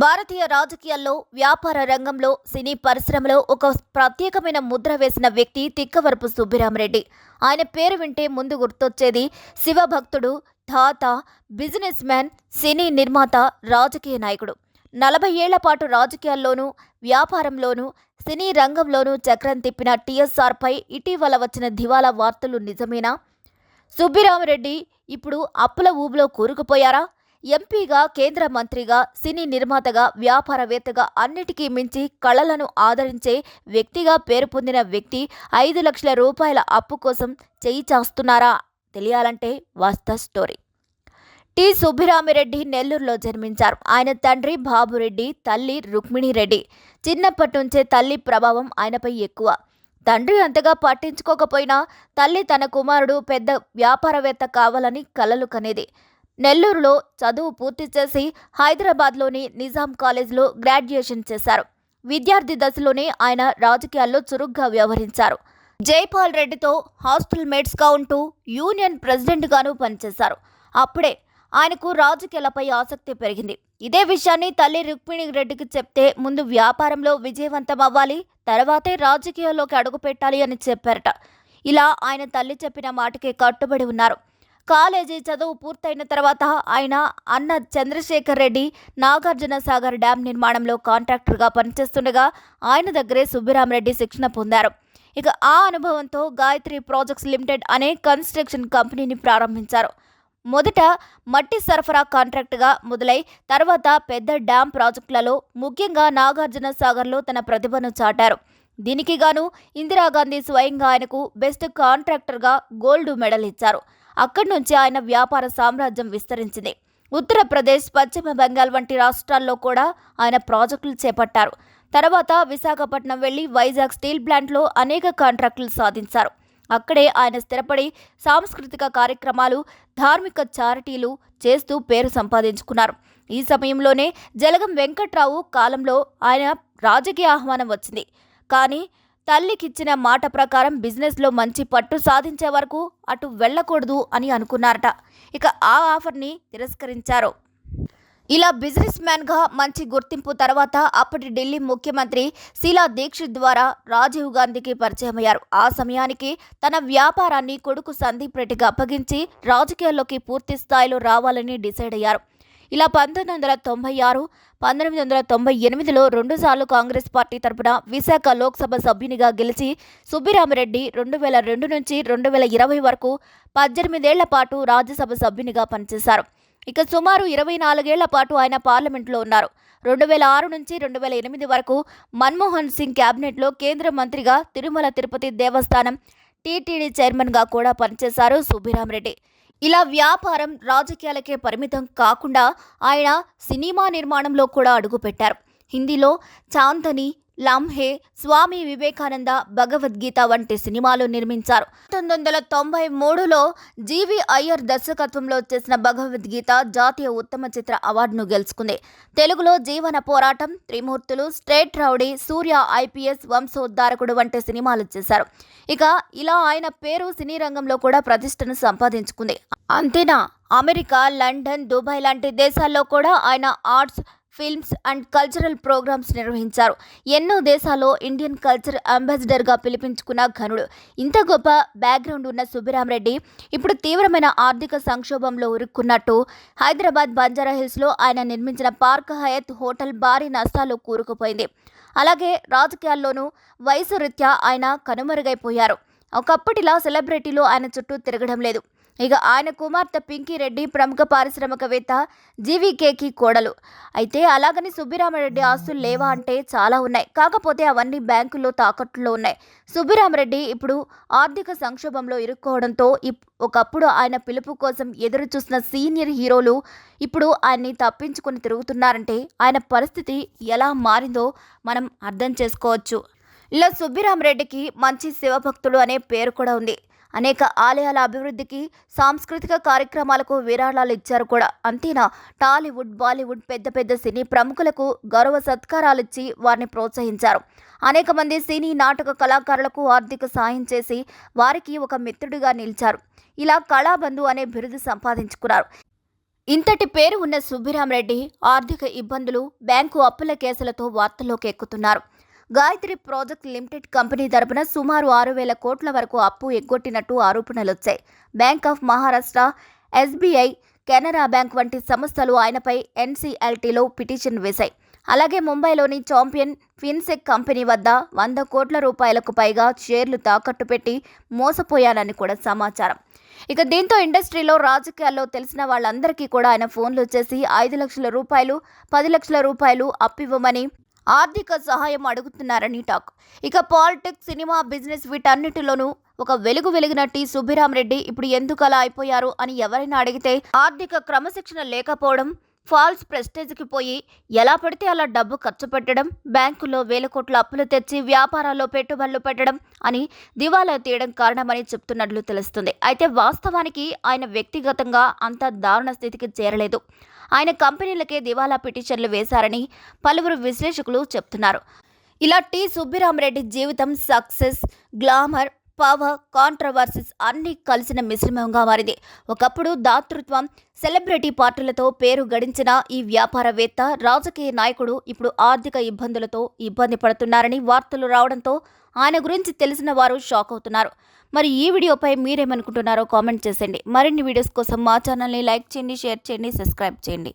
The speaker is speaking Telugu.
భారతీయ రాజకీయాల్లో వ్యాపార రంగంలో సినీ పరిశ్రమలో ఒక ప్రత్యేకమైన ముద్ర వేసిన వ్యక్తి తిక్కవరపు సుబ్బిరామరెడ్డి. ఆయన పేరు వింటే ముందు గుర్తొచ్చేది శివభక్తుడు ధాత బిజినెస్ మ్యాన్ సినీ నిర్మాత రాజకీయ నాయకుడు. నలభై ఏళ్ళ పాటు రాజకీయాల్లోనూ వ్యాపారంలోనూ సినీ రంగంలోనూ చక్రం తిప్పిన టీఎస్ఆర్పై ఇటీవల వచ్చిన దివాలా వార్తలు నిజమేనా? సుబ్బిరామరెడ్డి ఇప్పుడు అప్పుల ఊబిలో కూరుకుపోయారా? ఎంపీగా కేంద్ర మంత్రిగా సినీ నిర్మాతగా వ్యాపారవేత్తగా అన్నిటికీ మించి కళలను ఆదరించే వ్యక్తిగా పేరు పొందిన వ్యక్తి ఐదు లక్షల రూపాయల అప్పు కోసం చేయి చాస్తున్నారా? తెలియాలంటే వాస్త స్టోరీ. టి. సుబ్బిరామిరెడ్డి నెల్లూరులో జన్మించారు. ఆయన తండ్రి బాబురెడ్డి తల్లి రుక్మిణిరెడ్డి. చిన్నప్పటి నుంచే తల్లి ప్రభావం ఆయనపై ఎక్కువ. తండ్రి అంతగా పట్టించుకోకపోయినా తల్లి తన కుమారుడు పెద్ద వ్యాపారవేత్త కావాలని కలలు కనేది. నెల్లూరులో చదువు పూర్తి చేసి హైదరాబాద్లోని నిజాం కాలేజ్లో గ్రాడ్యుయేషన్ చేశారు. విద్యార్థి దశలోనే ఆయన రాజకీయాల్లో చురుగ్గా వ్యవహరించారు. జైపాల్ రెడ్డితో హాస్టల్ మేట్స్గా ఉంటూ యూనియన్ ప్రెసిడెంట్గాను పనిచేశారు. అప్పుడే ఆయనకు రాజకీయాలపై ఆసక్తి పెరిగింది. ఇదే విషయాన్ని తల్లి రుక్మిణి రెడ్డికి చెప్తే ముందు వ్యాపారంలో విజయవంతం అవ్వాలి తర్వాతే రాజకీయాల్లోకి అడుగుపెట్టాలి అని చెప్పారట. ఇలా ఆయన తల్లి చెప్పిన మాటకి కట్టుబడి ఉన్నారు. కాలేజీ చదువు పూర్తయిన తర్వాత ఆయన అన్న చంద్రశేఖర్ రెడ్డి నాగార్జున సాగర్ డ్యాం నిర్మాణంలో కాంట్రాక్టర్గా పనిచేస్తుండగా ఆయన దగ్గరే సుబ్బిరామరెడ్డి శిక్షణ పొందారు. ఇక ఆ అనుభవంతో గాయత్రి ప్రాజెక్ట్స్ లిమిటెడ్ అనే కన్స్ట్రక్షన్ కంపెనీని ప్రారంభించారు. మొదట మట్టి సరఫరా కాంట్రాక్టుగా మొదలై తర్వాత పెద్ద డ్యాం ప్రాజెక్టులలో ముఖ్యంగా నాగార్జున సాగర్లో తన ప్రతిభను చాటారు. దీనికి గాను ఇందిరాగాంధీ స్వయంగా ఆయనకు బెస్ట్ కాంట్రాక్టర్గా గోల్డ్ మెడల్ ఇచ్చారు అక్కడి నుంచి ఆయన వ్యాపార సామ్రాజ్యం విస్తరించింది. ఉత్తరప్రదేశ్ పశ్చిమ బెంగాల్ వంటి రాష్ట్రాల్లో కూడా ఆయన ప్రాజెక్టులు చేపట్టారు. తర్వాత విశాఖపట్నం వెళ్ళి వైజాగ్ స్టీల్ ప్లాంట్లో అనేక కాంట్రాక్టులు సాధించారు. అక్కడే ఆయన స్థిరపడి సాంస్కృతిక కార్యక్రమాలు ధార్మిక చారిటీలు చేస్తూ పేరు సంపాదించుకున్నారు. ఈ సమయంలోనే జలగం వెంకట్రావు కాలంలో ఆయన రాజకీయ ఆహ్వానం వచ్చింది. కానీ తల్లికిచ్చిన మాట ప్రకారం బిజినెస్లో మంచి పట్టు సాధించే వరకు అటు వెళ్ళకూడదు అని అనుకున్నారట. ఇక ఆ ఆఫర్ని తిరస్కరించారు. ఇలా బిజినెస్ మ్యాన్గా మంచి గుర్తింపు తర్వాత అప్పటి ఢిల్లీ ముఖ్యమంత్రి శీలా దీక్షిత్ ద్వారా రాజీవ్ గాంధీకి పరిచయమయ్యారు. ఆ సమయానికి తన వ్యాపారాన్ని కొడుకు సందీప్ రెడ్డికి అప్పగించి రాజకీయాల్లోకి పూర్తి స్థాయిలో రావాలని డిసైడ్ అయ్యారు. ఇలా పంతొమ్మిది వందల తొంభై ఆరు పంతొమ్మిది వందల తొంభై ఎనిమిదిలో రెండుసార్లు కాంగ్రెస్ పార్టీ తరపున విశాఖ లోక్సభ సభ్యునిగా గెలిచి సుబ్బిరామిరెడ్డి రెండు వేల రెండు నుంచి రెండు వేల ఇరవై వరకు పద్దెనిమిదేళ్ళ పాటు రాజ్యసభ సభ్యునిగా పనిచేశారు. ఇక సుమారు ఇరవై నాలుగేళ్ళ పాటు ఆయన పార్లమెంట్లో ఉన్నారు. రెండు వేల ఆరు నుంచి రెండు వేల ఎనిమిది వరకు మన్మోహన్ సింగ్ క్యాబినెట్లో కేంద్ర మంత్రిగా తిరుమల తిరుపతి దేవస్థానం టీటీడీ చైర్మన్గా కూడా పనిచేశారు సుబ్బిరామరెడ్డి. ఇలా వ్యాపారం రాజకీయాలకే పరిమితం కాకుండా ఆయన సినిమా నిర్మాణంలో కూడా అడుగుపెట్టారు. హిందీలో చాందని లంహే స్వామి వివేకానంద భగవద్గీత వంటి సినిమాలు నిర్మించారు. పంతొమ్మిది వందల తొంభై మూడులో జీవి అయ్యర్ దర్శకత్వంలో చేసిన భగవద్గీత జాతీయ ఉత్తమ చిత్ర అవార్డును గెలుచుకుంది. తెలుగులో Jeevana Poratam Trimurthulu straight rowdy Surya IPS Vamsoddharakudu వంటి సినిమాలు చేశారు. ఇక ఇలా ఆయన పేరు సినీ రంగంలో కూడా ప్రతిష్టను సంపాదించుకుంది. అంతేనా? అమెరికా లండన్ దుబాయ్ లాంటి దేశాల్లో కూడా ఆయన arts films and cultural programmes నిర్వహించారు. ఎన్నో దేశాల్లో ఇండియన్ కల్చర్ అంబాసిడర్గా పిలిపించుకున్న ఘనుడు. ఇంత గొప్ప బ్యాక్గ్రౌండ్ ఉన్న సుబ్బిరామరెడ్డి ఇప్పుడు తీవ్రమైన ఆర్థిక సంక్షోభంలో ఉరుక్కున్నట్టు హైదరాబాద్ బంజారా హిల్స్లో ఆయన నిర్మించిన పార్క్ హయత్ హోటల్ భారీ నష్టాలు కూరుకుపోయింది. అలాగే రాజకీయాల్లోనూ వయసు రీత్యా ఆయన కనుమరుగైపోయారు. ఒకప్పటిలా సెలబ్రిటీలు ఆయన చుట్టూ తిరగడం లేదు. ఇక ఆయన కుమార్తె పింకీ రెడ్డి ప్రముఖ పారిశ్రామికవేత్త జీవీకేకి కోడలు. అయితే అలాగని సుబ్బిరామరెడ్డి ఆస్తులు లేవా అంటే చాలా ఉన్నాయి. కాకపోతే అవన్నీ బ్యాంకుల్లో తాకట్టులో ఉన్నాయి. సుబ్బిరామరెడ్డి ఇప్పుడు ఆర్థిక సంక్షోభంలో ఇరుక్కోవడంతో ఇప్- ఒకప్పుడు ఆయన పిలుపు కోసం ఎదురు చూసిన సీనియర్ హీరోలు ఇప్పుడు ఆయన్ని తప్పించుకొని తిరుగుతున్నారంటే ఆయన పరిస్థితి ఎలా మారిందో మనం అర్థం చేసుకోవచ్చు. ఇలా సుబ్బిరామరెడ్డికి మంచి శివభక్తుడు అనే పేరు కూడా ఉంది. అనేక ఆలయాల అభివృద్ధికి సాంస్కృతిక కార్యక్రమాలకు విరాళాలు ఇచ్చారు కూడా. అంతేనా? టాలీవుడ్ బాలీవుడ్ పెద్ద పెద్ద సినీ ప్రముఖులకు గౌరవ సత్కారాలు ఇచ్చి వారిని ప్రోత్సహించారు. అనేక మంది సినీ నాటక కళాకారులకు ఆర్థిక సాయం చేసి వారికి ఒక మిత్రుడిగా నిలిచారు. ఇలా కళాబంధు అనే బిరుదు సంపాదించుకున్నారు. ఇంతటి పేరు ఉన్న సుబ్బిరామరెడ్డి ఆర్థిక ఇబ్బందులు బ్యాంకు అప్పుల కేసులతో వార్తల్లోకి ఎక్కుతున్నారు. గాయత్రి ప్రాజెక్ట్ లిమిటెడ్ కంపెనీ తరపున సుమారు ఆరు వేల కోట్ల వరకు అప్పు ఎగ్గొట్టినట్టు ఆరోపణలొచ్చాయి. Bank of Maharashtra SBI Canara bank వంటి సంస్థలు ఆయనపై ఎన్సీఎల్టీలో పిటిషన్ వేశాయి. అలాగే ముంబైలోని చాంపియన్ ఫిన్సెక్ కంపెనీ వద్ద వంద కోట్ల రూపాయలకు పైగా షేర్లు తాకట్టు పెట్టి మోసపోయానని కూడా సమాచారం. ఇక దీంతో ఇండస్ట్రీలో రాజకీయాల్లో తెలిసిన వాళ్ళందరికీ కూడా ఆయన ఫోన్లు చేసి ఐదు లక్షల రూపాయలు పది లక్షల రూపాయలు అప్పివ్వమని ఆర్థిక సహాయం అడుగుతున్నారని టాక్. ఇక పాలిటిక్స్ సినిమా బిజినెస్ వీటన్నిటిలోనూ ఒక వెలుగు వెలిగిన టి సుబ్బిరామరెడ్డి ఇప్పుడు ఎందుకు అలా అయిపోయారు అని ఎవరైనా అడిగితే ఆర్థిక క్రమశిక్షణ లేకపోవడం ఫాల్స్ ప్రెస్టేజ్కి పోయి ఎలా పడితే అలా డబ్బు ఖర్చు పెట్టడం బ్యాంకులో వేల కోట్ల అప్పులు తెచ్చి వ్యాపారాల్లో పెట్టుబడులు పెట్టడం అని దివాలా తీయడం కారణమని చెప్తున్నట్లు తెలుస్తుంది. అయితే వాస్తవానికి ఆయన వ్యక్తిగతంగా అంత దారుణ స్థితికి చేరలేదు. ఆయన కంపెనీలకే దివాలా పిటిషన్లు వేశారని పలువురు విశ్లేషకులు చెప్తున్నారు. ఇలా టి సుబ్బిరామరెడ్డి జీవితం సక్సెస్ గ్లామర్ పవర్ కాంట్రవర్సీస్ అన్నీ కలిసిన మిశ్రమంగా మారింది. ఒకప్పుడు దాతృత్వం సెలబ్రిటీ పార్టీలతో పేరు గడించిన ఈ వ్యాపారవేత్త రాజకీయ నాయకుడు ఇప్పుడు ఆర్థిక ఇబ్బందులతో ఇబ్బంది పడుతున్నారని వార్తలు రావడంతో ఆయన గురించి తెలిసిన వారు షాక్ అవుతున్నారు. మరి ఈ వీడియోపై మీరేమనుకుంటున్నారో కామెంట్ చేసేయండి. మరిన్ని వీడియోస్ కోసం మా ఛానల్ని లైక్ చేయండి షేర్ చేయండి సబ్స్క్రైబ్ చేయండి.